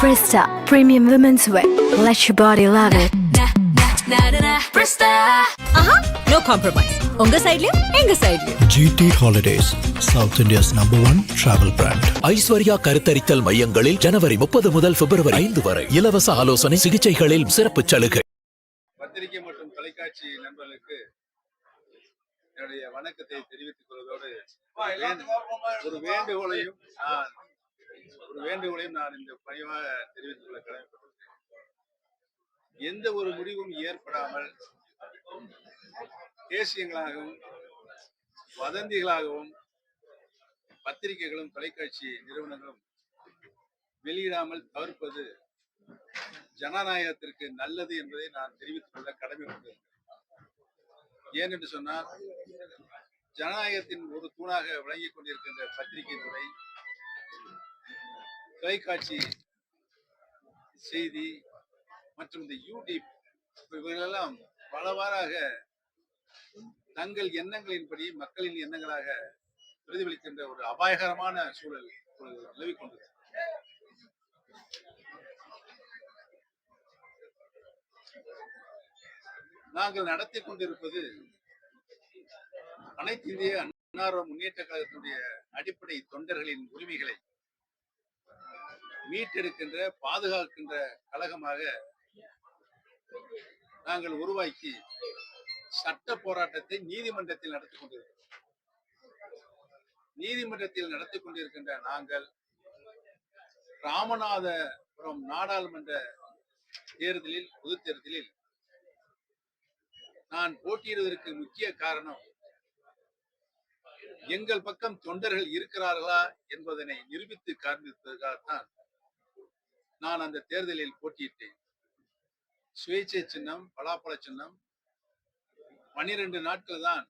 Presta Premium Women's Wear. Let your body love it. ஆஹா no compromise உங்க சைடுலயும் எங்க சைடுலயும் GT Holidays, South India's number one travel brand. Aishwarya கருத்தரித்தல் மையங்களில் ஜனவரி முப்பது முதல் பிப்ரவரி ஐந்து வரை இலவச ஆலோசனை சிகிச்சைகளில் சிறப்பு சலுகை பத்திரிகை மற்றும் தொலைக்காட்சி நண்பர்களுக்கு என்னுடைய வணக்கத்தை தெரிவித்துக் கொள்வதோடு ஒரு வேண்டுகோளையும் நான் ஒரு வேண்டுகோளையும் நான் இந்த பணிவாக தெரிவித்துக் கொள்ள கடமைப்பட்டிருக்கிறேன். எந்த ஒரு முடிவும் ஏற்படாமல் தேசியங்களாகவும் வதந்திகளாகவும் பத்திரிகைகளும் தொலைக்காட்சி நிறுவனங்களும் வெளியிடாமல் தவிர்ப்பது ஜனநாயகத்திற்கு நல்லது என்பதை நான் தெரிவித்துக் கொள்ள கடமைப்பட்டிருக்கிறேன். ஏன் என்று சொன்னால் ஜனநாயகத்தின் ஒரு தூணாக விளங்கிக் கொண்டிருக்கின்ற பத்திரிகை துறை தொலைக்காட்சி செய்தி மற்றும் இந்த யூடியூப் இவைகளெல்லாம் பலவாறாக தங்கள் எண்ணங்களின்படி மக்களின் எண்ணங்களாக பிரதிபலிக்கின்ற ஒரு அபாயகரமான சூழல் இப்பொழுது நிலவிக் கொண்டிருக்கிறது. நாங்கள் நடத்தி கொண்டிருப்பது அனைத்து இந்திய அன்னார முன்னேற்ற கழகத்தினுடைய அடிப்படை தொண்டர்களின் உரிமைகளை மீட்டெடுக்கின்ற பாதுகாக்கின்ற கழகமாக நாங்கள் உருவாக்கி சட்ட போராட்டத்தை நீதிமன்றத்தில் நடத்தி கொண்டிருக்கிறோம். நீதிமன்றத்தில் நடத்தி கொண்டிருக்கின்ற நாங்கள் ராமநாதபுரம் நாடாளுமன்ற தேர்தலில் பொது தேர்தலில் நான் போட்டியிடுவதற்கு முக்கிய காரணம் எங்கள் பக்கம் தொண்டர்கள் இருக்கிறார்களா என்பதனை நிரூபித்து காண்பிப்பதற்காகத்தான் நான் அந்த தேர்தலில் போட்டியிட்டேன். சுயேட்சை சின்னம் பலாப்பழ சின்னம் பன்னிரண்டு நாட்கள் தான்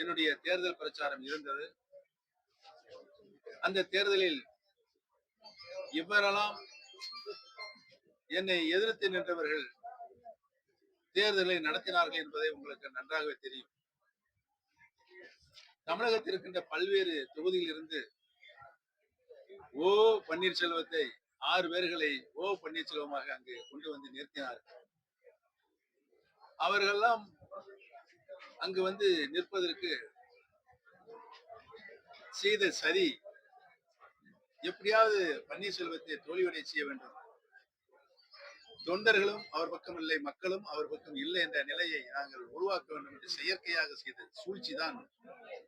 என்னுடைய தேர்தல் பிரச்சாரம் இருந்தது. அந்த தேர்தலில் இவரெல்லாம் என்னை எதிர்த்து நின்றவர்கள் தேர்தலை நடத்தினார்கள் என்பதை உங்களுக்கு நன்றாகவே தெரியும். தமிழகத்தில் இருக்கின்ற பல்வேறு தொகுதியில் இருந்து ஓ பன்னீர்செல்வத்தை ஆறு பேர்களை ஓ பன்னீர்செல்வமாக அங்கு கொண்டு வந்து நிறுத்தினார்கள் அவர்கள்லாம் அங்கு வந்து நிற்பதற்கு செய்த சதி எப்படியாவது பன்னீர்செல்வத்தை தோல்வியடை செய்ய வேண்டும். தொண்டர்களும் அவர் பக்கம் இல்லை மக்களும் அவர் பக்கம் இல்லை என்ற நிலையை நாங்கள் உருவாக்க வேண்டும் என்று செயற்கையாக செய்த சூழ்ச்சி தான்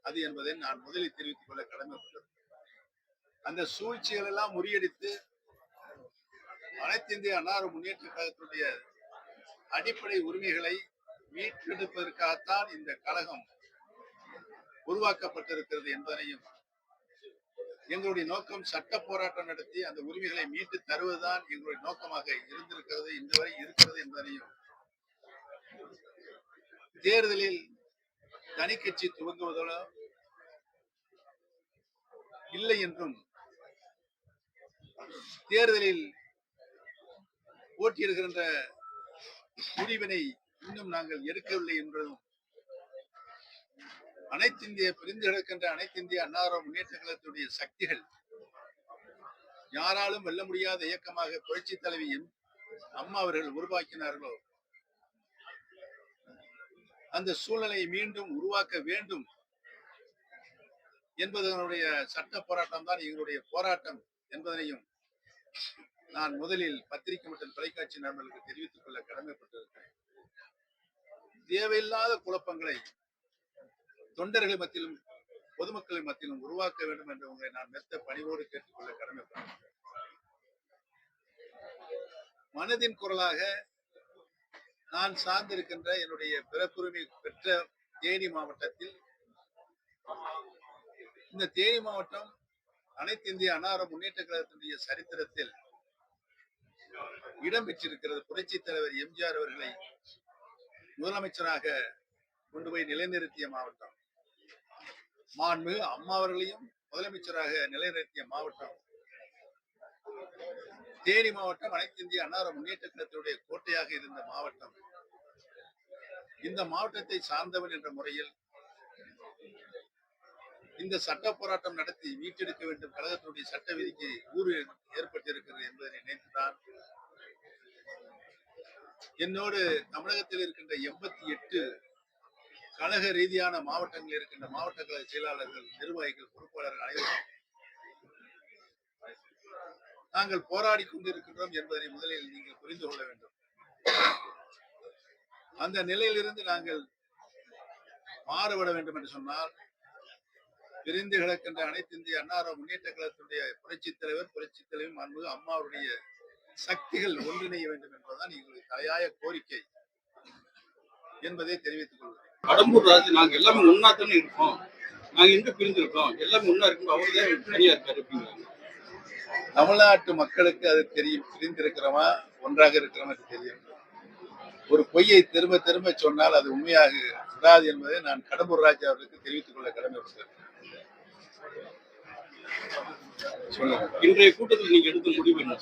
அது என்பதை நான் முதலில் தெரிவித்துக் கொள்ள கடமைப்பட்டது அந்த சூழ்ச்சிகள் எல்லாம் முறியடித்து அனைத்து இந்திய அன்னார முன்னேற்ற கழகத்துடைய அடிப்படை உரிமைகளை மீட்டெடுப்பதற்காகத்தான் இந்த கழகம் உருவாக்கப்பட்டிருக்கிறது என்பதனையும் எங்களுடைய நோக்கம் சட்ட போராட்டம் நடத்தி அந்த உரிமைகளை மீட்டு தருவதுதான் எங்களுடைய நோக்கமாக இருந்திருக்கிறது இந்த வரை இருக்கிறது என்பதனையும் தேர்தலில் தனி கட்சி துவங்குவதோ இல்லை என்றும் தேர்தலில் போட்டியிடுகின்ற முடிவினை இன்னும் நாங்கள் எடுக்கவில்லை என்பதும் அனைத்திந்திய பிரிந்து கிடக்கின்ற அனைத்து இந்திய அன்னார முன்னேற்ற கழகத்துடைய சக்திகள் யாராலும் வெல்ல முடியாத இயக்கமாக புரட்சி தலைவியின் அம்மா அவர்கள் உருவாக்கினார்களோ அந்த சூழ்நிலையை மீண்டும் உருவாக்க வேண்டும் என்பதனுடைய சட்ட போராட்டம் தான் எங்களுடைய போராட்டம் என்பதனையும் நான் முதலில் பத்திரிகை மற்றும் தொலைக்காட்சி நண்பர்களுக்கு தெரிவித்துக் கொள்ள கடமைப்பட்டிருக்கிறேன். தேவையில்லாத குழப்பங்களை தொண்டர்கள் மத்தியிலும் பொதுமக்கள் மத்தியிலும் உருவாக்க வேண்டும் என்று உங்களை நான் மெத்த பணிவோடு கேட்டுக்கொள்ள கடமைப்பட்டிருக்கிறேன். மனதின் குரலாக நான் சார்ந்திருக்கின்ற என்னுடைய பிறப்புரிமை பெற்ற தேனி மாவட்டத்தில் இந்த தேனி மாவட்டம் அனைத்து இந்திய அனார முன்னேற்ற கழகத்தினுடைய சரித்திரத்தில் இடம்பெற்றிருக்கிறது புரட்சி தலைவர் எம்ஜிஆர் அவர்களை முதலமைச்சராக கொண்டு போய் நிலைநிறுத்திய மாவட்டம். மாண்பு அம்மா அவர்களையும் முதலமைச்சராக நிலைநிறுத்திய மாவட்டம். தேனி மாவட்டம் அனைத்து இந்திய அன்னார முன்னேற்ற கழகத்தினுடைய கோட்டையாக இருந்த மாவட்டம். இந்த மாவட்டத்தை சார்ந்தவன் என்ற முறையில் இந்த சட்ட போராட்டம் நடத்தி மீட்டெடுக்க வேண்டும். கழகத்தினுடைய சட்ட விதிக்கு ஊறு ஏற்பட்டிருக்கிறது என்பதை நினைத்துதான் என்னோடு தமிழகத்தில் இருக்கின்ற எண்பத்தி எட்டு கழக ரீதியான மாவட்டங்களில் இருக்கின்ற மாவட்ட கழக செயலாளர்கள் நிர்வாகிகள் பொறுப்பாளர்கள் அனைவரும் நாங்கள் போராடி கொண்டிருக்கின்றோம் என்பதை முதலில் நீங்கள் புரிந்து கொள்ள வேண்டும். அந்த நிலையிலிருந்து நாங்கள் மாறுபட வேண்டும் என்று சொன்னால் பிரிந்து கிடக்கின்ற அனைத்து இந்திய அன்னார முன்னேற்ற கழகத்தினுடைய புரட்சித் தலைவர் புரட்சி தலைவர் அன்பு அம்மாவுடைய சக்திகள் ஒன்றிணைய வேண்டும் என்பதுதான் எங்களுடைய தலையாய கோரிக்கை என்பதை தெரிவித்துக் கொள்கிறேன். கடம்பூர் ராஜு நாங்க எல்லாமே ஒன்னா தானே இருக்கோம். நாங்க எங்க பிரிஞ்சிருக்கோம் எல்லாமே ஒன்னா இருக்கும் அவர் தான் தனியா இருக்காரு அப்படிங்கிறாங்க. தமிழ்நாட்டு மக்களுக்கு அது தெரியும். பிரிந்திருக்கிறோமா ஒன்றாக இருக்கிறோமா தெரியும். ஒரு பொய்யை திரும்ப திரும்ப சொன்னால் அது உண்மையாக விடாது என்பதை நான் கடம்பூர் ராஜா அவர்களுக்கு தெரிவித்துக் கொள்ள கடமைப்பட்டேன் சொல்லுங்க. இன்றைய கூட்டத்தில் நீங்க எடுத்த முடிவு என்ன?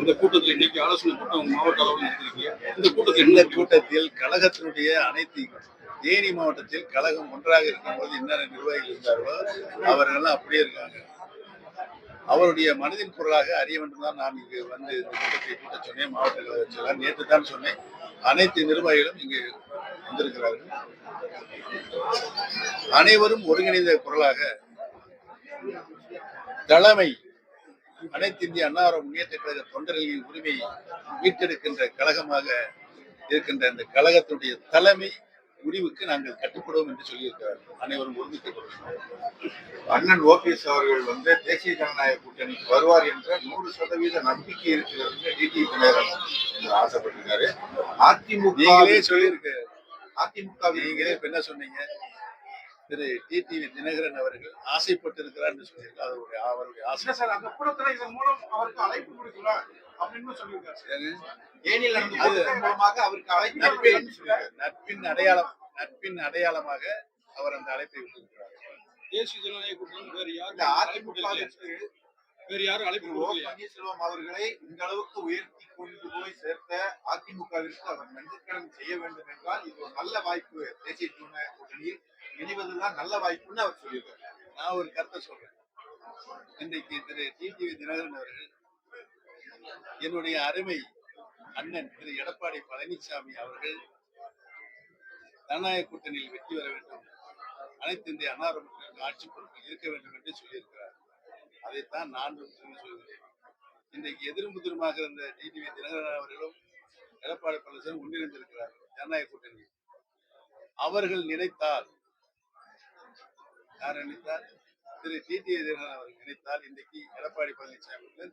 இந்த கூட்டத்தில் இன்னைக்கு ஆலோசனை கூட்டம் மாவட்ட அளவில் நடத்திருக்கீங்க. இந்த கூட்டத்தில் இந்த கூட்டத்தில் கழகத்தினுடைய அனைத்து தேனி மாவட்டத்தில் கழகம் ஒன்றாக இருக்கும்போது என்னென்ன நிர்வாகிகள் இருந்தார்களோ அவர்கள்லாம் அப்படியே இருக்காங்க. அவருடைய மனதின் குரலாக அறிய வேண்டும் தான் நான் இங்கு வந்து இந்த கூட்டத்தை கூட்ட சொன்னேன். மாவட்ட கழக நேற்று தான் சொன்னேன். அனைத்து நிர்வாகிகளும் இங்கு வந்திருக்கிறார்கள். அனைவரும் ஒருங்கிணைந்த குரலாக தலைமை அனைத்து இந்திய அன்னார முன்னேற்ற கழக தொண்டர்களின் உரிமையை மீட்டெடுக்கின்ற கழகமாக இருக்கின்ற இந்த கழகத்துடைய தலைமை முடிவுக்கு நாங்கள் கட்டுப்படுவோம் என்று சொல்லியிருக்கிறார்கள். அனைவரும் கொள்கிறோம் அண்ணன் ஓபிஎஸ் அவர்கள் வந்து தேசிய ஜனநாயக கூட்டணிக்கு வருவார் என்ற நூறு சதவீத நம்பிக்கை இருக்கிறது டிடி என்று ஆசைப்பட்டிருக்காரு. அதிமுக நீங்களே சொல்லியிருக்க. அதிமுக நீங்களே என்ன சொன்னீங்க? திரு டிடிவி தினகரன் அவர்கள் ஆசைப்பட்டிருக்கிறார் என்று சொல்லியிருக்காரு அவருடைய அவருடைய ஆசை. சார் அந்த கூட்டத்துல இதன் மூலம் அவருக்கு அழைப்பு கொடுக்கலாம் அப்படின்னு சொல்லியிருக்காரு நட்பின். நட்பின் அடையாளம் நட்பின் அடையாளமாக அவர் அந்த அழைப்பை விட்டிருக்கிறார் தேசிய ஜனநாயக கூட்டத்தில் வேற யாரும் அழைப்பு? வேற யாரும் பன்னீர்செல்வம் அவர்களை இந்த அளவுக்கு உயர்த்தி கொண்டு போய் சேர்த்த அதிமுகவிற்கு அவர் நன்றிக்கடன் செய்ய வேண்டும் என்றால் இது ஒரு நல்ல வாய்ப்பு. தேசிய ஜனநாயக கூட்டணியில் இணைவதுதான் நல்ல வாய்ப்புன்னு அவர் சொல்லியிருக்காரு. நான் ஒரு கருத்தை சொல்றேன். இன்றைக்கு திரு டிடிவி தினகரன் அவர்கள் என்னுடைய அருமை அண்ணன் திரு எடப்பாடி பழனிசாமி அவர்கள் ஜனநாயக கூட்டணியில் வெற்றி பெற வேண்டும். அனைத்து இந்திய அனாரம்பத்திற்கு ஆட்சி பொறுப்பில் இருக்க வேண்டும் என்று சொல்லியிருக்கிறார். அதைத்தான் நான் சொல்கிறேன். இன்றைக்கு எதிரும் புதிருமாக இருந்த டிடிவி தினகரன் அவர்களும் எடப்பாடி பழனிசாமி ஒன்றிணைந்திருக்கிறார் ஜனநாயக கூட்டணியில். அவர்கள் நினைத்தால் யார் நினைத்தார் திரு டிடி தினகரன் அவர்கள் நினைத்தால் இன்றைக்கு எடப்பாடி பழனிசாமி அவர்கள்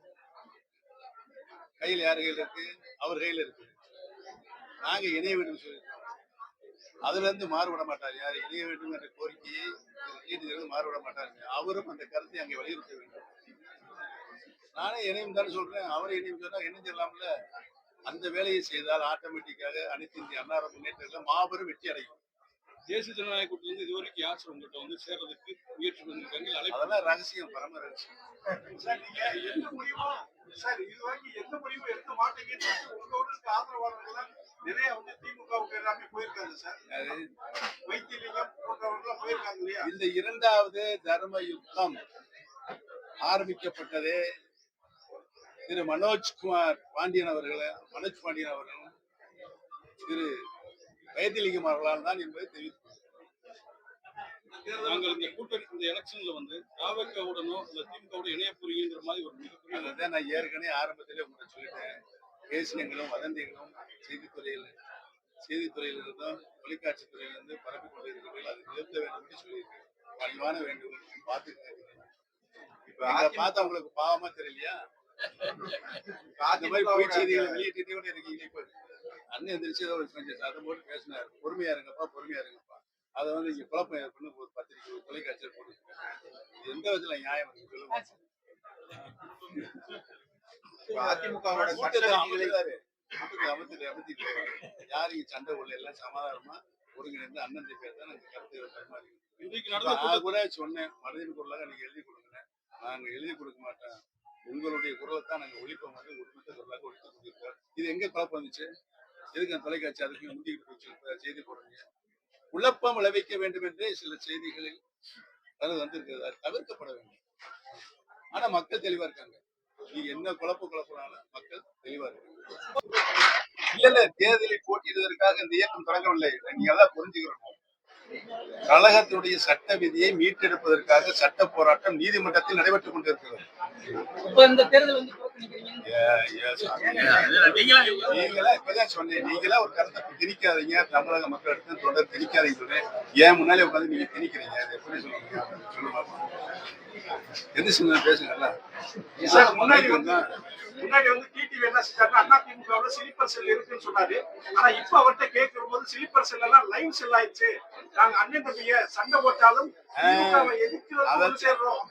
கையில் யார் கையில் இருக்கு? அவர் கையில் இருக்கு. நாங்க இணைய வேண்டும் சொல்லியிருக்கோம் அதுல இருந்து மாறுபட மாட்டார். யார் இணைய வேண்டும் என்ற கோரிக்கையை திரு மாறுபட மாட்டார். அவரும் அந்த கருத்தை அங்கே வலியுறுத்த வேண்டும். நானே இணையும் தான் சொல்றேன். அவரை இணையும் சொன்னா இணைஞ்சிடலாம்ல அந்த வேலையை செய்தால் ஆட்டோமேட்டிக்காக அனைத்து இந்திய அன்னார முன்னேற்றத்தில் மாபெரும் வெற்றி அடையும் தேசிய ஜனநாயக கூட்டத்தில் இதுவரைக்கும் யார் சார் உங்கள்கிட்ட வந்து சேர்றதுக்கு முயற்சி பண்ணிருக்காங்க? அதெல்லாம் ரகசியம் பரம ரகசியம். சார் நீங்க எந்த முடிவும் சார் இது வரைக்கும் எந்த முடிவும் எடுக்க மாட்டீங்கன்னு சொல்லிட்டு உங்களோட இருக்க ஆதரவாளர்கள் நிறைய வந்து திமுகவுக்கு எல்லாமே போயிருக்காங்க சார். வைத்தியலிங்கம் போன்றவர்கள் போயிருக்காங்க இல்லையா? இந்த இரண்டாவது தர்ம யுத்தம் ஆரம்பிக்கப்பட்டதே திரு மனோஜ்குமார் பாண்டியன் அவர்களை மனோஜ் பாண்டியன் அவர்களும் திரு வைத்தியலிங்கம் அவர்களால் தான் என்பதை தெரிவித்து நாங்கள் இந்த கூட்டணி இந்த எலெக்ஷன்ல வந்து தாவக்கவுடனோ இல்ல திமுகவுடன் இணைய போறீங்கிற மாதிரி ஒரு மிகப்பெரிய அதை நான் ஏற்கனவே ஆரம்பத்திலே உங்களை சொல்லிட்டேன். பேசினங்களும் வதந்திகளும் செய்தித்துறையில் செய்தித்துறையில் இருந்தும் தொலைக்காட்சி துறையிலிருந்து பரப்பி கொண்டிருக்கிறீர்கள். அதை நிறுத்த வேண்டும் என்று சொல்லியிருக்கேன். பணிவான வேண்டும் பார்த்து இப்ப இதை பார்த்தா உங்களுக்கு பாவமா தெரியலையா? இந்த மாதிரி பொய் செய்திகளை அதிமுக வெளியிட்டே இருக்கீங்க இப்ப. அண்ணன் எந்திரிச்சு ஒரு சத்தம் போட்டு பேசினாரு. பொறுமையா இருங்கப்பா பொறுமையா இருங்கப்பா. அதை வந்து இங்க குழப்பம் ஏற்படும் ஒரு பத்திரிக்கை ஒரு தொலைக்காட்சியில் போட்டு எந்த விதத்துல நியாயம் சொல்லுங்க. அதிமுகவோட சண்டை உள்ள எல்லாம் சமாதானமா ஒருங்கிணைந்து அண்ணன் பேர் தான் நாங்க கருத்து பரிமாறி இன்றைக்கு நடந்த கூட சொன்னேன் மனதின் குரலாக நீங்க எழுதி கொடுங்க நாங்க எழுதி கொடுக்க மாட்டோம் உங்களுடைய குரலை தான் நாங்க ஒழிப்போம் வந்து உரிமத்தை குரலாக ஒழித்து கொடுத்திருக்கோம் இது எங்க குழப்பம் வந்துச்சு? எதுக்கு அந்த தொலைக்காட்சி அதுக்கு முந்திக்கிட்டு போச்சு? செய்தி போடுறீங்க. குழப்பம் விளைவிக்க வேண்டும் என்றே சில செய்திகளில் அது வந்திருக்கிறது. அது தவிர்க்கப்பட வேண்டும். ஆனா மக்கள் தெளிவா இருக்காங்க. நீ என்ன குழப்ப குழப்பினாலும் மக்கள் தெளிவா இருக்காங்க. இல்ல இல்ல தேர்தலில் போட்டியிடுவதற்காக இந்த இயக்கம் தொடங்கவில்லை. நீங்க எல்லாம் புரிஞ்சுக்கிறோம் கழகத்தினுடைய சட்ட விதியை மீட்டெடுப்பதற்காக சட்ட போராட்டம் நீதிமன்றத்தில் நடைபெற்றுக் கொண்டிருக்கிறது. Yes, நீங்களா இப்பதான் சொன்னேன். நீங்களா ஒரு கருத்தை திணிக்காதீங்க. தமிழக மக்கள் எடுத்து தொடர் திணிக்காதீங்க சொன்னேன். ஏன் முன்னாலே உட்காந்து நீங்க திணிக்கிறீங்க? அது எப்படி சொல்லுங்க சொல்லுங்க. சின்ன பேசுங்கல்ல முன்னாடி வந்து முன்னாடி வந்து டிடிவி என்ன செஞ்சாருன்னா அண்ணா திமுகவுல சிலிப்பர் செல் இருக்குன்னு சொன்னாரு. ஆனா இப்ப அவர்கிட்ட கேட்கும் போது சிலிப்பர் செல் எல்லாம் லைவ் செல் ஆயிடுச்சு. நாங்க அண்ணன் தம்பிய சண்டை போட்டாலும் ஒன்று சேர்றோம்.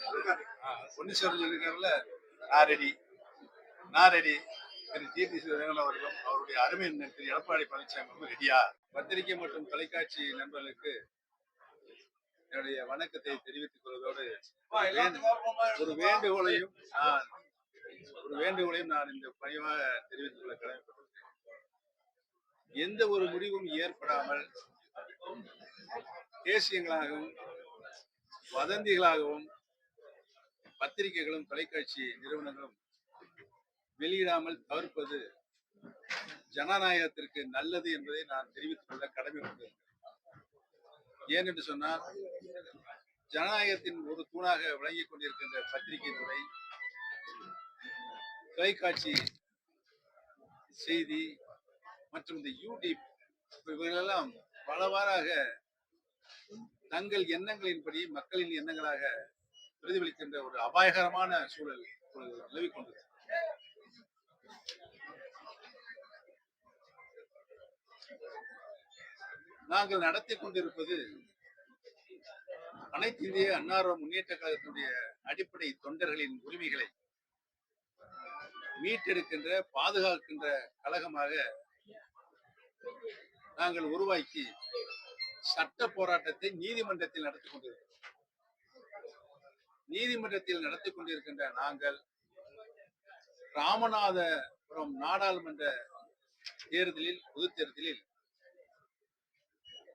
ஆ, பொன்னியின் சொல்லியிருக்காருல்ல நான் ரெடி நான் ரெடி திரு ஜிபி சிவன் அவர்களும் அவருடைய அருமை திரு எடப்பாடி பழனிசாமி ரெடியா பத்திரிகை மற்றும் தொலைக்காட்சி நண்பர்களுக்கு என்னுடைய வணக்கத்தை தெரிவித்துக் கொள்வதோடு ஒரு வேண்டு- ஒரு வேண்டுகோளையும் நான் ஒரு வேண்டுகோளையும் நான் இந்த பணிவாக தெரிவித்துக் கொள்ள கடமைப்பட்டிருக்கிறேன். எந்த ஒரு முடிவும் ஏற்படாமல் தேசியங்களாகவும் வதந்திகளாகவும் பத்திரிகைகளும் தொலைக்காட்சி நிறுவனங்களும் வெளியிடாமல் தவிர்ப்பது ஜனநாயகத்திற்கு நல்லது என்பதை நான் தெரிவித்துக் கொள்ள கடமைப்பட்டிருக்கிறேன். ஏன் என்று சொன்னால் ஜனநாயகத்தின் ஒரு தூணாக விளங்கிக் கொண்டிருக்கின்ற பத்திரிகை துறை தொலைக்காட்சி செய்தி மற்றும் இந்த யூடியூப் இவைகளெல்லாம் பலவாறாக தங்கள் எண்ணங்களின்படி மக்களின் எண்ணங்களாக பிரதிபலிக்கின்ற ஒரு அபாயகரமான சூழல் நிலவிக் கொண்டிருக்கிறது. நாங்கள் நடத்தி கொண்டிருப்பது அனைத்து இந்திய அன்னார முன்னேற்ற கழகத்தினுடைய அடிப்படை தொண்டர்களின் உரிமைகளை மீட்டெடுக்கின்ற பாதுகாக்கின்ற கழகமாக நாங்கள் உருவாக்கி சட்ட போராட்டத்தை நீதிமன்றத்தில் நடத்தி கொண்டிருக்கிறோம். நீதிமன்றத்தில் நடத்தி கொண்டிருக்கின்ற நாங்கள் ராமநாதபுரம் நாடாளுமன்ற தேர்தலில் பொது தேர்தலில்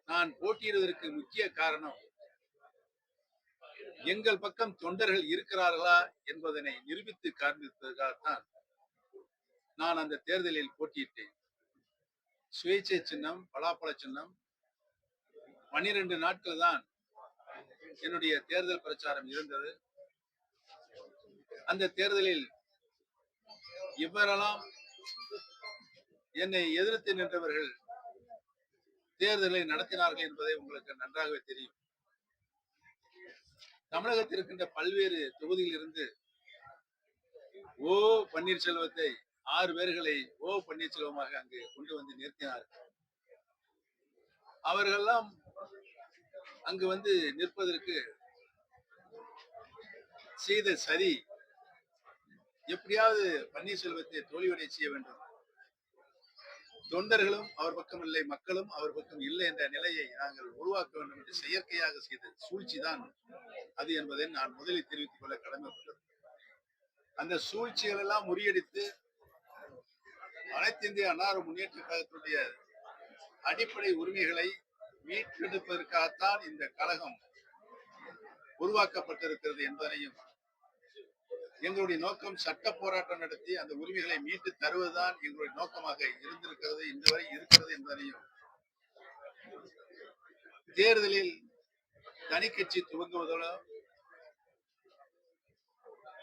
நான் போட்டியிடுவதற்கு முக்கிய காரணம் எங்கள் பக்கம் தொண்டர்கள் இருக்கிறார்களா என்பதனை நிரூபித்து காண்பித்ததற்காகத்தான் நான் அந்த தேர்தலில் போட்டியிட்டேன். சுயேட்சை சின்னம் பலாப்பழ சின்னம் பனிரெண்டு நாட்கள் தான் என்னுடைய தேர்தல் பிரச்சாரம் இருந்தது. அந்த தேர்தலில் இவரெல்லாம் என்னை எதிர்த்து நின்றவர்கள் தேர்தலை நடத்தினார்கள் என்பதை உங்களுக்கு நன்றாகவே தெரியும். தமிழகத்தில் இருக்கின்ற பல்வேறு தொகுதியில் இருந்து ஓ பன்னீர்செல்வத்தை ஆறு பேர்களை ஓ பன்னீர்செல்வமாக அங்கு கொண்டு வந்து நிறுத்தினார்கள் அவர்கள்லாம் அங்கு வந்து நிற்பதற்கு செய்த சதி எப்படியாவது பன்னீர்செல்வத்தை தோல்வியடை செய்ய வேண்டும். தொண்டர்களும் அவர் பக்கம் இல்லை மக்களும் அவர் பக்கம் இல்லை என்ற நிலையை நாங்கள் உருவாக்க வேண்டும் என்று செயற்கையாக செய்த சூழ்ச்சி தான் அது என்பதை நான் முதலில் தெரிவித்துக் கொள்ள கடமைப்பட்டது அந்த சூழ்ச்சிகள் எல்லாம் முறியடித்து அனைத்து இந்திய அன்னார முன்னேற்ற கழகத்துடைய அடிப்படை உரிமைகளை மீட்டெடுப்பதற்காகத்தான் இந்த கழகம் உருவாக்கப்பட்டிருக்கிறது என்பதனையும் எங்களுடைய நோக்கம் சட்ட போராட்டம் நடத்தி அந்த உரிமைகளை மீட்டு தருவதுதான் எங்களுடைய நோக்கமாக இருந்திருக்கிறது இந்த வரை இருக்கிறது என்பதனையும் தேர்தலில் தனி கட்சி துவங்குவதோ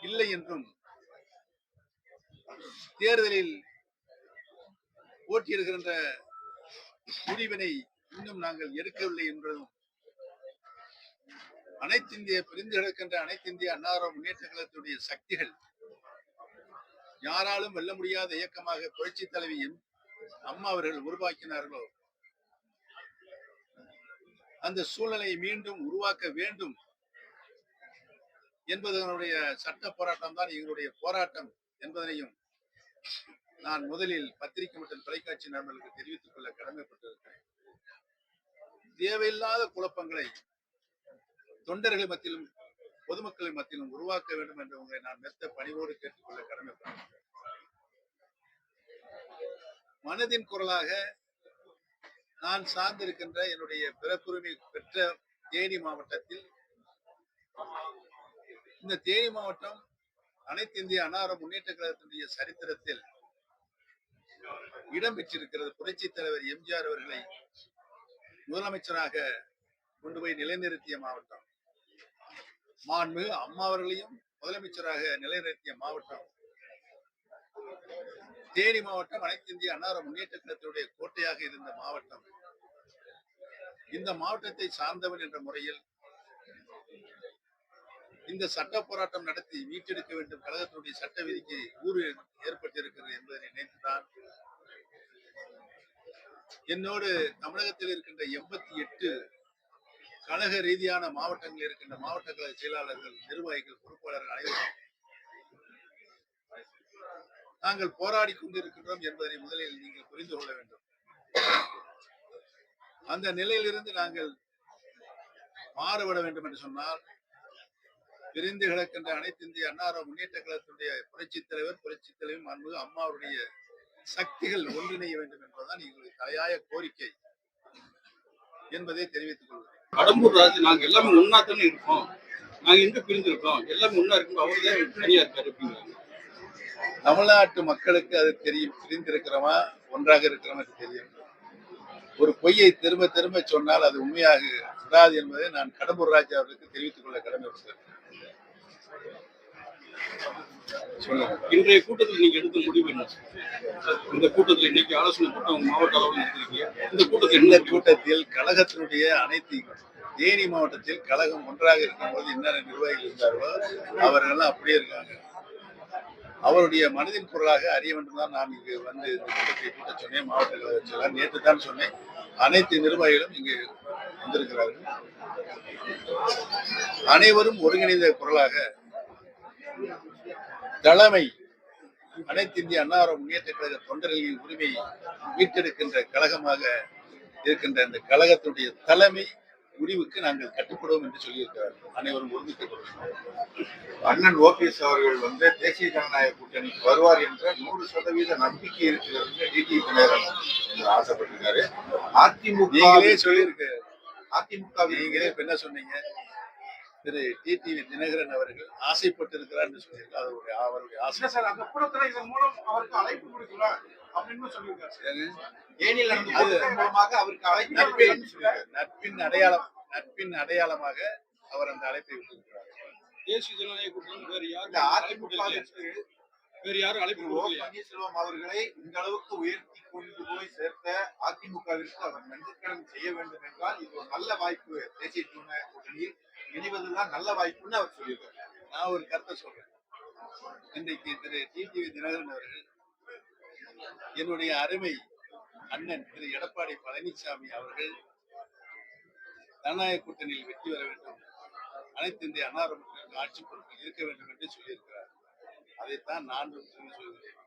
இல்லை என்றும் தேர்தலில் போட்டியிடுகின்ற முடிவினை இன்னும் நாங்கள் எடுக்கவில்லை என்றதும் அனைத்து இந்திய பிரிந்து கிடக்கின்ற அனைத்து இந்திய அன்னார முன்னேற்ற கழகத்துடைய சக்திகள் யாராலும் வெல்ல முடியாத இயக்கமாக புரட்சி தலைவியின் அம்மா அவர்கள் உருவாக்கினார்களோ? அந்த சூழ்நிலையை மீண்டும் உருவாக்க வேண்டும் என்பதனுடைய சட்ட போராட்டம் தான் எங்களுடைய போராட்டம் என்பதனையும் நான் முதலில் பத்திரிகை மற்றும் தொலைக்காட்சி நண்பர்களுக்கு தெரிவித்துக் கொள்ள கடமைப்பட்டிருக்கிறேன். தேவையில்லாத குழப்பங்களை தொண்டர்கள் மத்தியிலும் பொதுமக்கள் மத்தியிலும் உருவாக்க வேண்டும் என்று உங்களை நான் மெத்த பணிவோடு கேட்டுக்கொள்ள கடமைப்படுகிறேன் மனதின் குரலாக நான் சார்ந்திருக்கின்ற என்னுடைய பிறப்புரிமை பெற்ற தேனி மாவட்டத்தில் இந்த தேனி மாவட்டம் அனைத்து இந்திய அன்னார முன்னேற்ற கழகத்தினுடைய சரித்திரத்தில் இடம் பெற்றிருக்கிறது. புரட்சி தலைவர் எம்ஜிஆர் அவர்களை முதலமைச்சராக கொண்டு போய் நிலைநிறுத்திய மாவட்டம். மாண்புமிகு அம்மா அவர்களையும் முதலமைச்சராக நிலைநிறுத்திய மாவட்டம் தேனி மாவட்டம் அனைத்து இந்திய அன்னார முன்னேற்ற கழகத்தினுடைய கோட்டையாக இருந்த மாவட்டம். இந்த மாவட்டத்தை சார்ந்தவன் என்ற முறையில் இந்த சட்ட போராட்டம் நடத்தி மீட்டெடுக்க வேண்டும் கழகத்தினுடைய சட்ட விதிக்கு ஊறு ஏற்பட்டிருக்கிறது என்பதை நினைத்துதான் என்னோடு தமிழகத்தில் இருக்கின்ற எண்பத்தி எட்டு கழக ரீதியான மாவட்டங்களில் இருக்கின்ற மாவட்ட கழக செயலாளர்கள் நிர்வாகிகள் பொறுப்பாளர்கள் அனைவரும் நாங்கள் போராடி கொண்டிருக்கின்றோம் என்பதை முதலில் நீங்கள் புரிந்து கொள்ள வேண்டும். அந்த நிலையிலிருந்து நாங்கள் மாறுபட வேண்டும் என்று சொன்னால் பிரிந்து கிடக்கின்ற அனைத்து இந்திய அன்னார முன்னேற்ற கழகத்தினுடைய புரட்சி தலைவர் புரட்சி தலைவர் அன்பு அம்மாவுடைய சக்திகள் ஒன்றிணைய வேண்டும் என்பதுதான் எங்களுடைய தலையாய கோரிக்கை என்பதை தெரிவித்துக் கொள்கிறேன். கடம்பூர் ராஜு நாங்க எல்லாமே ஒன்னா தானே இருக்கோம். நாங்க எங்க பிரிஞ்சிருக்கோம்? எல்லாமே ஒன்னா இருக்கும் அவர்தான் தனியா இருக்காரு அப்படிங்கிறாங்க. தமிழ்நாட்டு மக்களுக்கு அது தெரியும். பிரிந்திருக்கிறோமா ஒன்றாக இருக்கிறவன் தெரியும். ஒரு பொய்யை திரும்ப திரும்ப சொன்னால் அது உண்மையாக விடாது என்பதை நான் கடம்பூர் ராஜா அவர்களுக்கு தெரிவித்துக் கொள்ள கடமை இன்றைய கூட்டத்தில் நீங்க எடுத்த முடிவு என்ன? இந்த கூட்டத்தில் இன்னைக்கு ஆலோசனை கூட்டம் மாவட்ட அளவில் நடத்திருக்கீங்க. இந்த கூட்டத்தில் இந்த கூட்டத்தில் கழகத்தினுடைய அனைத்து தேனி மாவட்டத்தில் கழகம் ஒன்றாக இருக்கும்போது என்னென்ன நிர்வாகிகள் இருந்தார்களோ அவர்கள்லாம் அப்படியே இருக்காங்க. அவருடைய மனதின் குரலாக அறிய வேண்டும் தான் நான் இங்கு வந்து இந்த கூட்டத்தை கூட்ட சொன்னேன் மாவட்ட கழக நேற்று தான் சொன்னேன். அனைத்து நிர்வாகிகளும் இங்கு வந்திருக்கிறார்கள். அனைவரும் ஒருங்கிணைந்த குரலாக தலைமை அனைத்து இந்திய அன்னார முன்னேற்ற கழக தொண்டர்களின் உரிமையை மீட்டெடுக்கின்ற கழகமாக இருக்கின்ற இந்த கழகத்தினுடைய தலைமை முடிவுக்கு நாங்கள் கட்டுப்படுவோம் என்று சொல்லியிருக்கிறார்கள். அனைவரும் கொள்கிறோம் அண்ணன் ஓபிஎஸ் அவர்கள் வந்து தேசிய ஜனநாயக கூட்டணிக்கு வருவார் என்ற நூறு சதவீத நம்பிக்கை இருக்கிறது டிடி தினகரன் ஆசைப்பட்டிருக்காரு. அதிமுக நீங்களே சொல்லியிருக்க. அதிமுக நீங்களே என்ன சொன்னீங்க? திரு டிடிவி தினகரன் அவர்கள் ஆசைப்பட்டிருக்கிறார் என்று சொல்லியிருக்கார் அவருடைய அவருடைய ஆசை சார் அந்த கூட்டத்துல இதன் மூலம் அவருக்கு அழைப்பு கொடுக்கல அப்படின்னு சொல்லியிருக்காரு சார். ஏனில் நடந்த அது- கூட்டத்தின் மூலமாக அவருக்கு அழைப்பு நட்பின் கொடுக்கலன்னு சொல்லியிருக்காரு. நட்பின் அடையாளம் நட்பின் அடையாளமாக அவர் அந்த அழைப்பை விட்டிருக்கிறார் தேசிய ஜனநாயக கூட்டத்தில் வேற இந்த யாரும்? அதிமுக வேற யாரும் அழைப்பு பன்னீர்செல்வம் அவர்களை இந்த அளவுக்கு உயர்த்தி கொண்டு போய் சேர்த்த அதிமுகவிற்கு அவர் நன்றிக்கடன் செய்ய வேண்டும் என்றால் இது ஒரு நல்ல வாய்ப்பு தேசிய ஜனநாயக கூட்டணியில் இணைவதுதான் நல்ல வாய்ப்புன்னு அவர் சொல்லியிருக்காரு. நான் ஒரு கருத்தை சொல்றேன். இன்றைக்கு திரு டிடிவி தினகரன் அவர்கள் என்னுடைய அருமை அண்ணன் திரு எடப்பாடி பழனிசாமி அவர்கள் ஜனநாயக கூட்டணியில் வெற்றி பெற வேண்டும். அனைத்து இந்திய அன்னார ஆட்சி பொறுப்பில் இருக்க வேண்டும் என்று சொல்லியிருக்கிறார். அதைத்தான் நான் சொல்லி சொல்கிறேன்.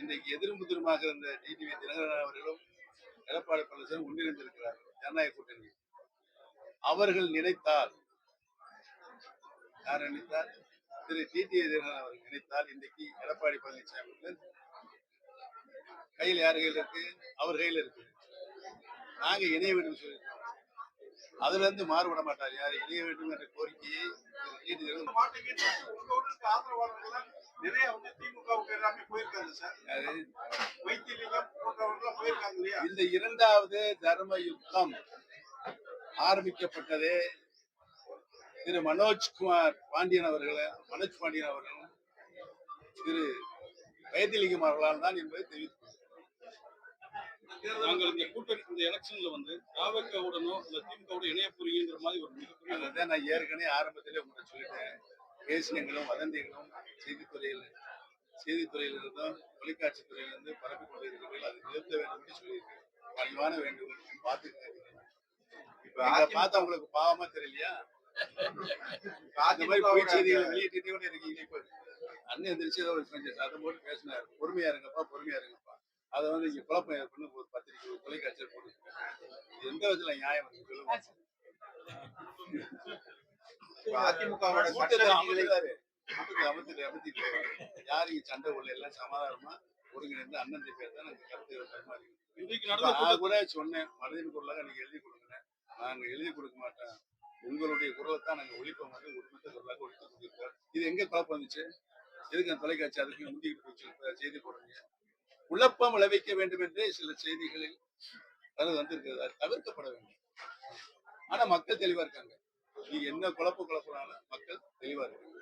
இன்றைக்கு எதிருமுதிருமாக இருந்த டிடிவி தினகரன் அவர்களும் எடப்பாடி பழனிசாமி ஒன்றிணைந்திருக்கிறார் ஜனநாயக கூட்டணி அவர்கள் நினைத்தால் யார் நினைத்தால் திரு டிடி அவர்கள் நினைத்தால் இன்றைக்கு எடப்பாடி பழனிசாமி கையில் யார் கையில் இருக்கு? அவர் கையில் இருக்கு. நாங்க இணைய வேண்டும் சொல்லியிருக்கோம் அதுல இருந்து மாறுபட மாட்டார். யார் இணைய வேண்டும் என்ற கோரிக்கையை நிறைய வந்து திமுகவுக்கு எல்லாமே போயிருக்காங்க சார்? வைத்தியலிங்கம் போன்றவர்கள் போயிருக்காங்க இல்லையா? இந்த இரண்டாவது தர்ம யுத்தம் ஆரம்பிக்கப்பட்டதே திரு மனோஜ்குமார் பாண்டியன் அவர்கள் மனோஜ் பாண்டியன் அவர்களும் திரு வைத்தியலிங்கம் அவர்களால் தான் என்பதை தெரிவித்து நாங்கள் இந்த கூட்டணி இந்த எலெக்ஷன்ல வந்து தாவக்காவுடனோ இல்ல திமுகவோட இணைய புரியுங்கிற மாதிரி ஒரு மிகப்பெரிய அதான் நான் ஏற்கனவே ஆரம்பத்திலே உங்கள்கிட்ட சொல்லிட்டேன். பேசியங்களும் வதந்திகளும் செய்தித்துறையில் செய்தித்துறையில் இருந்தும் தொலைக்காட்சி துறையிலிருந்து பரப்பிக் கொண்டிருக்கிறீர்கள். அதை நிறுத்த வேண்டும் என்று சொல்லியிருக்கேன் பணிவான வேண்டுகோள் பார்த்துக்கங்க. இப்ப பார்த்தா உங்களுக்கு பாவமா தெரியலையா? அண்ணன் எந்திரிச்சு ஏதோ ஒரு சத்தம் போட்டு பேசினாரு. பொறுமையா இருங்கப்பா பொறுமையா இருங்கப்பா. அதை வந்து இங்க குழப்பம் ஏற்படும் ஒரு பத்திரிக்கை ஒரு தொலைக்காட்சியில் போட்டு இது எந்த விதத்துல நியாயம் சொல்லுங்க. அதிமுகவோட கூட்டத்தை சட்ட விதிகளை அமைக்கிறாரு கூட்டத்தை அமைத்துட்டு அமைத்திட்டு யாரு இங்க சண்டை உள்ள எல்லாம் சமாதானமா? ஒருங்கிணைந்து அண்ணன் பேர் தான் நாங்க கருத்துக்களை பரிமாறி நான் கூட சொன்னேன். மனதின் பொருளாக நீங்க எழுதி கொடுங்க நாங்க எழுதி கொடுக்க மாட்டோம் உங்களுடைய குரலை தான் நாங்கள் ஒழிப்போம் வந்து குரலாக ஒழித்துக் கொண்டிருக்கிறோம் இது எங்க குழப்பம் வந்துச்சு? எதுக்கு அந்த தொலைக்காட்சி அதுக்கு முந்திக்கிட்டு போச்சு செய்தி போடுறீங்க? குழப்பம் விளைவிக்க வேண்டும் என்றே சில செய்திகளில் அது வந்திருக்கிறது. தவிர்க்கப்பட வேண்டும். ஆனா மக்கள் தெளிவா இருக்காங்க. நீ என்ன குழப்ப குழப்பனாலும் மக்கள் தெளிவா இருக்காங்க.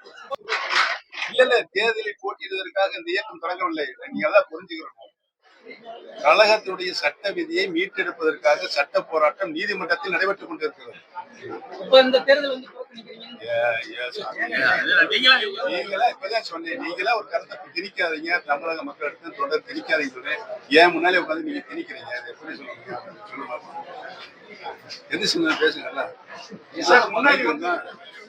இல்ல இல்ல தேர்தலில் போட்டியிடுவதற்காக இந்த இயக்கம் தொடங்கவில்லை. நீங்க எல்லாம் புரிஞ்சுக்கிறோம் கழகத்தினுடைய சட்ட விதியை மீட்டெடுப்பதற்காக சட்ட போராட்டம் நீதிமன்றத்தில் நடைபெற்றுக் கொண்டிருக்கிறது. Yes, நீங்களா இப்பதான் சொன்னேன். நீங்களா ஒரு கருத்தை இப்ப திணிக்காதீங்க. தமிழக மக்கள் எடுத்து தொடர் திணிக்காதீங்க ஏன் முன்னாலே உட்காந்து நீங்க திணிக்கிறீங்க? அது எப்படி சொல்லுங்க சொல்லுங்க எது சொன்ன பேசுங்கல்ல சார், முன்னாடி வந்து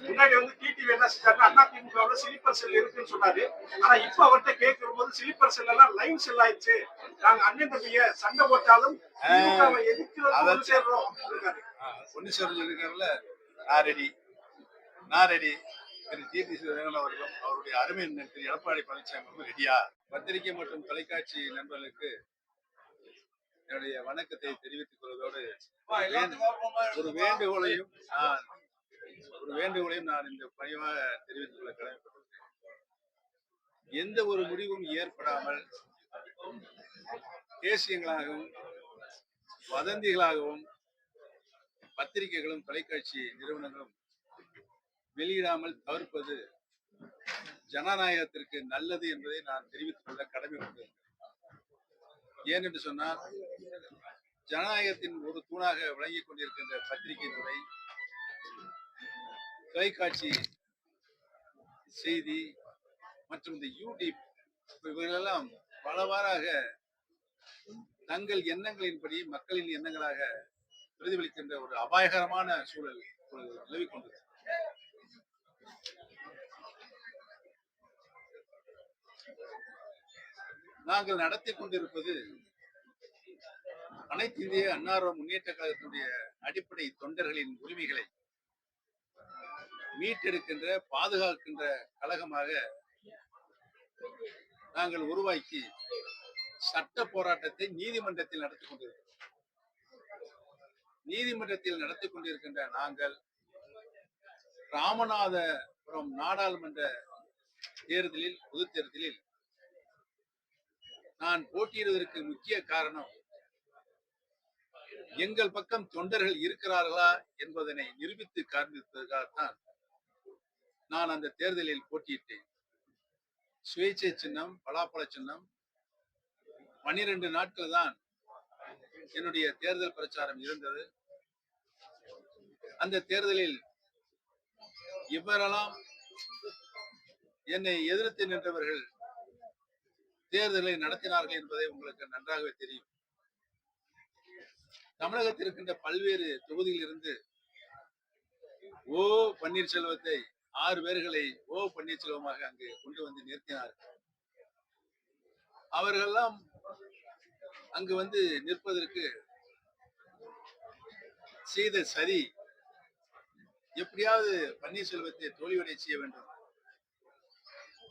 முன்னாடி வந்து டிடிவி என்ன செஞ்சாருன்னா அண்ணா திமுகவுல ஸ்லீப்பர் செல் இருக்குன்னு சொன்னாரு. ஆனா இப்ப அவர்கிட்ட கேட்கிற போது ஸ்லீப்பர் செல் எல்லாம் லைன் செல் ஆயிடுச்சு. நாங்க அண்ணன் தம்பிய சண்டை போட்டாலும் எதிர்க்கிறோம் சேர்றோம். இருக்காரு. பொண்ணு சேரன் சொல்லிருக்காருல்ல நான் ரெடி நான் ரெடி திரு. ஜிபி சிவகங்கன் அவர்களும் அவருடைய அருமை திரு. எடப்பாடி பழனிசாமி அவர்களும் ரெடியா பத்திரிகை மற்றும் தொலைக்காட்சி நண்பர்களுக்கு என்னுடைய வணக்கத்தை தெரிவித்துக் கொள்வதோடு ஒரு வேண்டுகோளையும் நான் ஒரு வேண்டுகோளையும் நான் இந்த பணிவாக தெரிவித்துக் கொள்ள கடமைப்பட்டிருக்கேன் எந்த ஒரு முடிவும் ஏற்படாமல் தேசியங்களாகவும் வதந்திகளாகவும் பத்திரிகைகளும் தொலைக்காட்சி நிறுவனங்களும் வெளியிடாமல் தவிர்ப்பது ஜனநாயகத்திற்கு நல்லது என்பதை நான் தெரிவித்துக் கொள்ள கடமைப்பட்டிருக்கிறேன் ஏன் என்று சொன்னால் ஜனநாயகத்தின் ஒரு தூணாக விளங்கிக் கொண்டிருக்கின்ற பத்திரிகை துறை தொலைக்காட்சி செய்தி மற்றும் இந்த யூடியூப் இவைகளெல்லாம் பலவாறாக தங்கள் எண்ணங்களின்படி மக்களின் எண்ணங்களாக பிரதிபலிக்கின்ற ஒரு அபாயகரமான சூழல் இப்பொழுது நிலவிக் நாங்கள் நடத்தி கொண்டிருப்பது அனைத்து இந்திய அன்னார முன்னேற்ற கழகத்தினுடைய அடிப்படை தொண்டர்களின் உரிமைகளை மீட்டெடுக்கின்ற பாதுகாக்கின்ற கழகமாக நாங்கள் உருவாக்கி சட்ட போராட்டத்தை நீதிமன்றத்தில் நடத்தி கொண்டிருக்கிறோம். நீதிமன்றத்தில் நடத்தி கொண்டிருக்கின்ற நாங்கள் ராமநாதபுரம் நாடாளுமன்ற தேர்தலில் பொது தேர்தலில் நான் போட்டியிடுவதற்கு முக்கிய காரணம் எங்கள் பக்கம் தொண்டர்கள் இருக்கிறார்களா என்பதனை நிரூபித்து காண்பிப்பதற்காகத்தான் நான் அந்த தேர்தலில் போட்டியிட்டேன். சுயேட்சை சின்னம் பலாப்பழ சின்னம் பன்னிரண்டு நாட்கள் தான் என்னுடைய தேர்தல் பிரச்சாரம் இருந்தது. அந்த தேர்தலில் இவரெல்லாம் என்னை எதிர்த்து நின்றவர்கள் தேர்தலை நடத்தினார்கள் என்பதை உங்களுக்கு நன்றாகவே தெரியும். தமிழகத்தில் இருக்கின்ற பல்வேறு தொகுதியில் இருந்து ஓ பன்னீர்செல்வத்தை ஆறு பேர்களை ஓ பன்னீர்செல்வமாக அங்கு கொண்டு வந்து நிறுத்தினார்கள். அவர்களெல்லாம் அங்கு வந்து நிற்பதற்கு செய்த சதி எப்படியாவது பன்னீர்செல்வத்தை தோல்வியடை செய்ய வேண்டும்.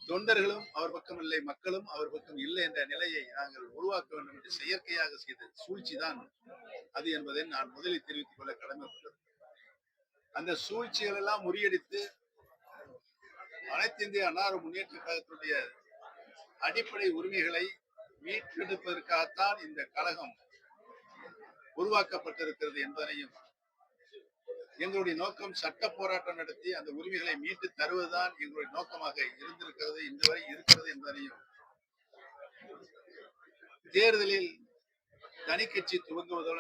தொண்டர்களும் அவர் பக்கம் இல்லை மக்களும் அவர் பக்கம் இல்லை என்ற நிலையை நாங்கள் உருவாக்க வேண்டும் என்று செயற்கையாக செய்த சூழ்ச்சி தான் அது என்பதை நான் முதலில் தெரிவித்துக் கொள்ள கடமைப்பட்டது அந்த சூழ்ச்சிகள் எல்லாம் முறியடித்து அனைத்து இந்திய அன்னார முன்னேற்ற கழகத்துடைய அடிப்படை உரிமைகளை மீட்டெடுப்பதற்காகத்தான் இந்த கழகம் உருவாக்கப்பட்டிருக்கிறது என்பதனையும் எங்களுடைய நோக்கம் சட்ட போராட்டம் நடத்தி அந்த உரிமைகளை மீட்டு தருவதுதான் எங்களுடைய நோக்கமாக இருந்திருக்கிறது இன்று வரை இருக்கிறது என்பதனையும் தேர்தலில் தனி கட்சி துவங்குவதோ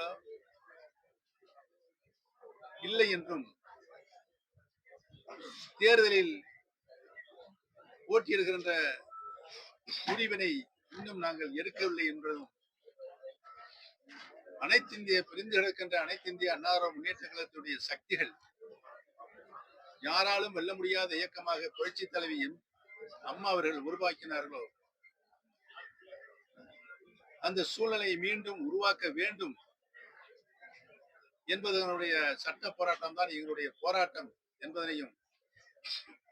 இல்லை என்றும் தேர்தலில் போட்டியிடுகின்ற முடிவினை இன்னும் நாங்கள் எடுக்கவில்லை என்பதும் அனைத்திந்திய பிரிந்து கிடக்கின்ற அனைத்து இந்திய அன்னார முன்னேற்ற கழகத்துடைய சக்திகள் யாராலும் வெல்ல முடியாத இயக்கமாக புரட்சி தலைவியின் அம்மா அவர்கள் உருவாக்கினார்களோ அந்த சூழ்நிலையை மீண்டும் உருவாக்க வேண்டும் என்பதனுடைய சட்ட போராட்டம் தான் எங்களுடைய போராட்டம் என்பதனையும்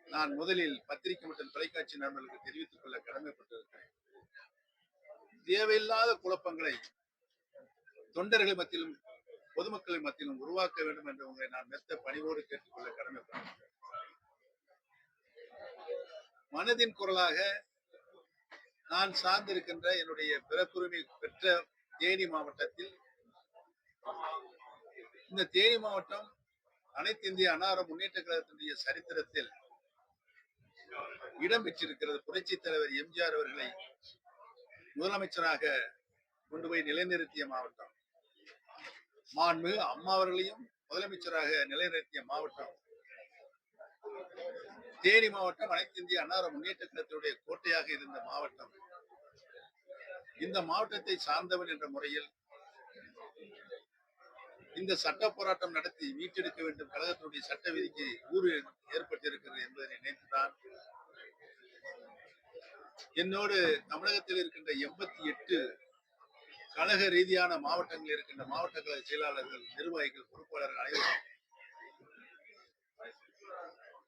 நான் முதலில் பத்திரிகை மற்றும் தொலைக்காட்சி நண்பர்களுக்கு தெரிவித்துக் கொள்ள கடமைப்பட்டிருக்கிறேன். தேவையில்லாத குழப்பங்களை தொண்டர்கள் மத்தியிலும் பொதுமக்கள் மத்தியிலும் உருவாக்க வேண்டும் என்று உங்களை நான் மெத்த பணிவோடு கேட்டுக்கொள்ள கடமைப்படுகிறேன் மனதின் குரலாக நான் சார்ந்திருக்கின்ற என்னுடைய பிறப்புரிமை பெற்ற தேனி மாவட்டத்தில் இந்த தேனி மாவட்டம் அனைத்து இந்திய அன்னார முன்னேற்ற கழகத்தினுடைய சரித்திரத்தில் இடம் பெற்றிருக்கிறது. புரட்சி தலைவர் எம்ஜிஆர் அவர்களை முதலமைச்சராக கொண்டு போய் நிலைநிறுத்திய மாவட்டம். மாண்பு அம்மா அவர்களையும் முதலமைச்சராக நிலைநிறுத்திய மாவட்டம். தேனி மாவட்டம் அனைத்து இந்திய அன்னார முன்னேற்ற கழகத்தினுடைய கோட்டையாக இருந்த மாவட்டம். இந்த மாவட்டத்தை சார்ந்தவன் என்ற முறையில் இந்த சட்ட போராட்டம் நடத்தி மீட்டெடுக்க வேண்டும். கழகத்தினுடைய சட்ட விதிக்கு ஊறு ஏற்பட்டிருக்கிறது என்பதை நினைத்துதான் என்னோடு தமிழகத்தில் இருக்கின்ற எண்பத்தி எட்டு கழக ரீதியான மாவட்டங்களில் இருக்கின்ற மாவட்ட கழக செயலாளர்கள் நிர்வாகிகள் பொறுப்பாளர்கள் அனைவரும்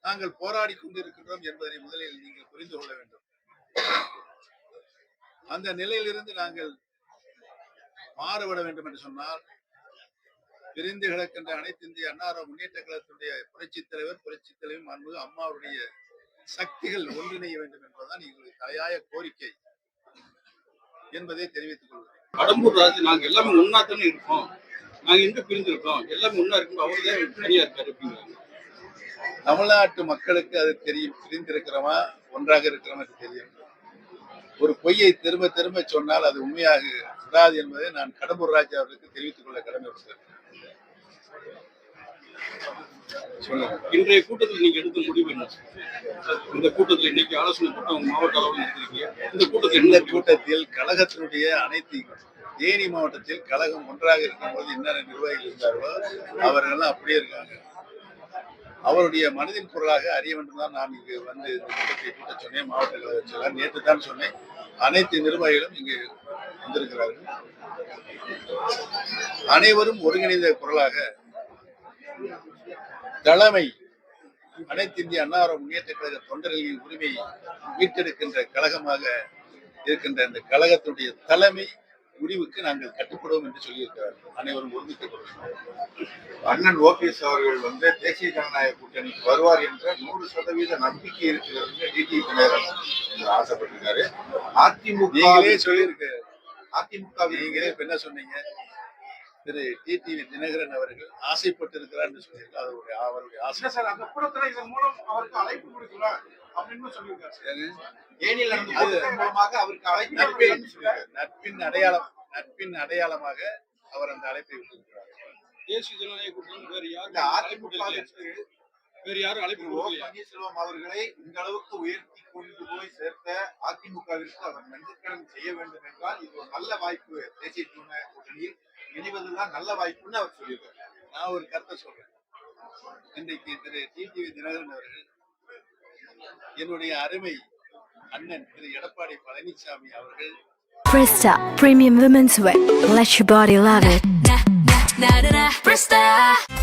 நாங்கள் போராடி கொண்டிருக்கின்றோம் என்பதை முதலில் நீங்கள் புரிந்து கொள்ள வேண்டும். அந்த நிலையிலிருந்து நாங்கள் மாறுபட வேண்டும் என்று சொன்னால் பிரிந்து கிடக்கின்ற அனைத்து இந்திய அன்னார முன்னேற்ற கழகத்துடைய புரட்சித் தலைவர் புரட்சித் தலைவர் அன்பு அம்மாவுடைய சக்திகள் ஒன்றிணைய வேண்டும் என்பதுதான் எங்களுடைய தலையாய கோரிக்கை என்பதை தெரிவித்துக் கொள்கிறேன். கடம்பூர் ராஜு நாங்க எல்லாமே ஒன்னா தானே இருக்கோம். நாங்க எங்க பிரிஞ்சிருக்கோம் எல்லாமே ஒன்னா இருக்கும் அவரு தான் தனியா இருக்காரு அப்படிங்கிறாங்க. தமிழ்நாட்டு மக்களுக்கு அது தெரியும். பிரிந்திருக்கிறோமா ஒன்றாக இருக்கிறோமா தெரியும். ஒரு பொய்யை திரும்ப திரும்ப சொன்னால் அது உண்மையாக விடாது என்பதை நான் கடம்பூர் ராஜா அவர்களுக்கு தெரிவித்துக் கொள்ள சொல்லுங்க இன்றைய கூட்டத்தில் நீங்க எடுத்த முடிவு என்ன? இந்த கூட்டத்தில் இன்னைக்கு ஆலோசனை கூட்டம் மாவட்ட அளவில் எடுத்திருக்கீங்க இந்த கூட்டத்தில் இந்த கூட்டத்தில் கழகத்தினுடைய அனைத்து தேனி மாவட்டத்தில் கழகம் ஒன்றாக இருக்கும்போது என்னென்ன நிர்வாகிகள் இருந்தார்களோ அவர்கள்லாம் அப்படியே இருக்காங்க. அவருடைய மனதின் குரலாக அறிய வேண்டும் தான் நான் இங்கு வந்து இந்த கூட்டத்தை கூட்ட சொன்னேன் மாவட்ட கழக நேற்று தான் சொன்னேன். அனைத்து நிர்வாகிகளும் இங்கு வந்திருக்கிறார்கள். அனைவரும் ஒருங்கிணைந்த குரலாக தலைமை அனைத்து இந்திய அன்னார முன்னேற்ற கழக தொண்டர்களின் உரிமையை மீட்டெடுக்கின்ற கழகமாக இருக்கின்ற இந்த கழகத்தினுடைய தலைமை முடிவுக்கு நாங்கள் கட்டுப்படுவோம் என்று சொல்லியிருக்கிறார்கள். அனைவரும் கொள்கிறோம் அண்ணன் ஓபிஎஸ் அவர்கள் வந்து தேசிய ஜனநாயக கூட்டணிக்கு வருவார் என்ற நூறு சதவீத நம்பிக்கை இருக்கிறது டிடி தினகரன் ஆசைப்பட்டிருக்காரு. அதிமுக நீங்களே சொல்லியிருக்க. அதிமுக நீங்களே என்ன சொன்னீங்க? திரு டிடிவி தினகரன் அவர்கள் ஆசைப்பட்டிருக்கிறார் என்று சொல்லியிருக்காரு அவருடைய அவருடைய ஆசை. சார் அந்த கூட்டத்துல இதன் மூலம் அவருக்கு அழைப்பு கொடுக்கலாம் நட்பின் அடையாளம் நட்பின் அடையாளமாக அவர் அந்த அழைப்பை விட்டிருக்கிறார் தேசிய ஜனநாயக கூட்டத்தில் வேற யாரும் அதிமுக? வேற யாரும் அழைப்பு பன்னீர்செல்வம் அவர்களை இந்த அளவுக்கு உயர்த்தி கொண்டு போய் சேர்த்த அதிமுகவிற்கு அவர் நன்றிக்கடன் செய்ய வேண்டும் என்றால் இது ஒரு நல்ல வாய்ப்பு. தேசிய ஜனநாயக கூட்டணியில் இணைவதுதான் நல்ல வாய்ப்புன்னு அவர் சொல்லியிருக்காரு நான் ஒரு கருத்தை சொல்றேன் இன்றைக்கு திரு டிடிவி தினகரன் அவர்கள் என்னுடைய அருமை அண்ணன் திரு எடப்பாடி பழனிசாமி அவர்கள் Presta Premium Women's Wear. Let your body love it.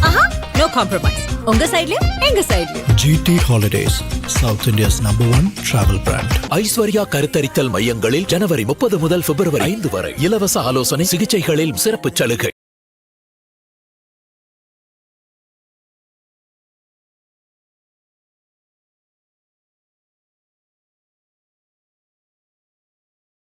ஆஹா நோ காம்ப்ரமைஸ் உங்க சைடுலயும் எங்க சைடுலயும் GT Holidays, South India's number one travel brand. Aishwarya கருத்தரித்தல் மையங்களில் ஜனவரி முப்பது முதல் பிப்ரவரி ஐந்து வரை இலவச ஆலோசனை சிகிச்சைகளில் சிறப்பு சலுகை.